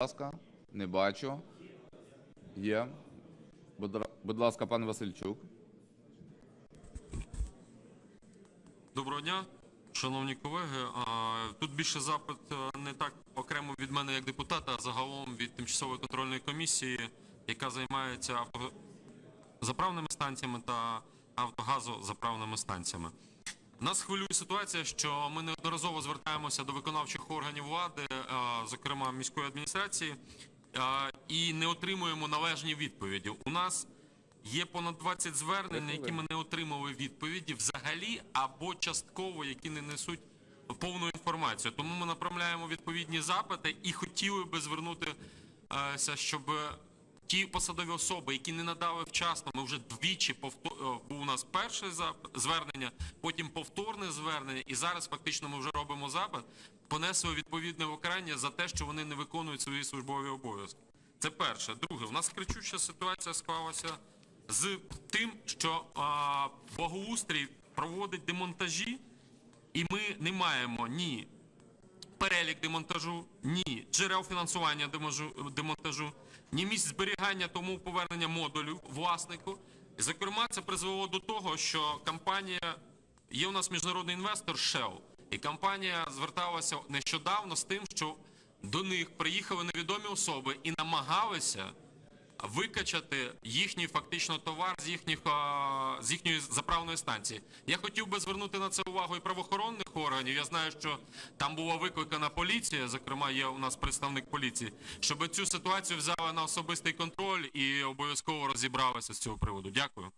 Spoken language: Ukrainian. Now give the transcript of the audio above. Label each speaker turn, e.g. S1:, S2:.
S1: ласка, не бачу. Є. Будь, ласка, пан Васильчук.
S2: Доброго дня, шановні колеги. Тут більше запит е, не так окремо від мене як депутата, а загалом від тимчасової контрольної комісії, яка займається автозаправними станціями та автогазозаправними станціями. Нас хвилює ситуація, що ми неодноразово звертаємося до виконавчих органів влади, е, зокрема міської адміністрації, е, і не отримуємо належні відповіді. У нас є понад 20 звернень, які ми не отримали відповіді взагалі або частково, які не несуть повну інформацію. Тому ми направляємо відповідні запити і хотіли би звернутися, щоб ті посадові особи, які не надали вчасно, ми вже двічі повтор... е, був у нас перше звернення, потім повторне звернення, і зараз фактично ми вже робимо запит, понесли відповідне покарання за те, що вони не виконують свої службові обов'язки. Це перше. Друге, у нас кричуща ситуація склалася з тим, що благоустрій проводить демонтажі, і ми не маємо ні перелік демонтажу, ні джерел фінансування демонтажу- ні місць зберігання тому повернення модулю власнику. Зокрема, це призвело до того, що компанія є у нас міжнародний інвестор Shell, і компанія зверталася нещодавно з тим, що до них приїхали невідомі особи і намагалися викачати їхній фактично товар з їхніх з їхньої заправної станції. Я хотів би звернути на це увагу і правоохоронних органів. Я знаю, що там була викликана поліція. Зокрема, є у нас представник поліції, щоб цю ситуацію взяли на особистий контроль і обов'язково розібралися з цього приводу. Дякую.